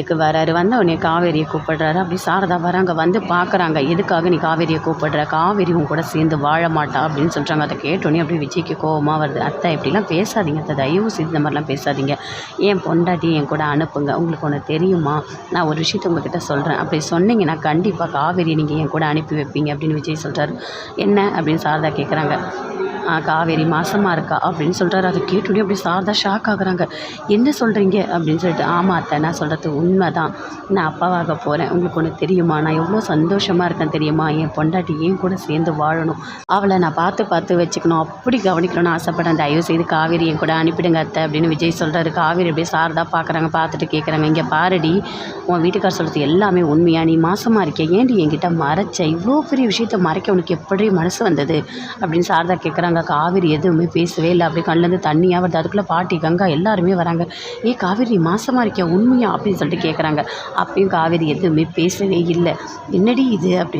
வீட்டுக்கு வராரு. வந்த உடனே காவேரியை கூப்பிடுறாரு. அப்படி சாரதா வராங்க. வந்து பார்க்குறாங்க. எதுக்காக நீ காவேரியை கூப்பிடுற? காவேரி உன் கூட சேர்ந்து வாழ மாட்டா அப்படின்னு சொல்கிறாங்க அதை கேட்டோன்னே அப்படியே விஜய்க்கு கோபமாக வருது. அத்தை இப்படிலாம் பேசாதீங்க அத்தை. தயவு செய்து இந்த மாதிரிலாம் பேசாதீங்க. என் பொண்டாட்டி என் கூட அனுப்புங்க. உங்களுக்கு ஒன்று தெரியுமா? நான் ஒரு விஷயத்த உங்ககிட்ட சொல்கிறேன் அப்படி சொன்னீங்கன்னா கண்டிப்பாக காவேரி நீங்கள் என் கூட அனுப்பி வைப்பீங்க அப்படின்னு விஜய் சொல்கிறாரு என்ன? அப்படின்னு சாரதா கேட்குறாங்க காவேரி மாசமாக இருக்கா? அப்படின்னு சொல்கிறாரு அதை கேட்டோன்னே அப்படி சாரதா ஷாக் ஆகுறாங்க. என்ன சொல்கிறீங்க அப்படின்னு சொல்லிட்டு ஆமாம் அத்தை நான் சொல்கிறது உண்மை தான் நான் அப்பாவாக போகிறேன் உங்களுக்கு ஒன்று தெரியுமா? நான் எவ்வளோ சந்தோஷமாக இருக்கேன் தெரியுமா? என் பொண்டாட்டி ஏன் கூட சேர்ந்து வாழணும்? அவளை நான் பார்த்து பார்த்து வச்சுக்கணும். அப்படி கவனிக்கணும்னு ஆசைப்பட்டேன். தயவு செய்து காவேரி என் கூட அனுப்பிடுங்க அத்தை அப்படின்னு விஜய் சொல்கிறாரு காவேரி அப்படியே சாரதா பார்க்குறாங்க. பார்த்துட்டு கேட்குறாங்க இங்கே பாருடி உன் வீட்டுக்கார் சொல்கிறது எல்லாமே உண்மையாக நீ மாசமாக இருக்கிய? ஏன்டி என்கிட்ட மறைச்ச? இவ்வளோ பெரிய விஷயத்த மறைக்க உனக்கு எப்படி மனசு வந்தது? அப்படின்னு சாரதா கேட்குறாங்க காவேரி எதுவுமே பேசவே இல்லை. அப்படியே கண்ணுலேருந்து தண்ணியாக வருது அதுக்குள்ளே பாட்டி கங்கா எல்லாருமே வராங்க. ஏ காவேரி நீ மாசமாக இருக்கியா? உண்மையா? அப்படின்னு சொல்லிட்டு கேட்குறாங்க அப்பயும் காவேரி எதுவுமே பேசவே இல்லை. என்னடி இது? அப்படி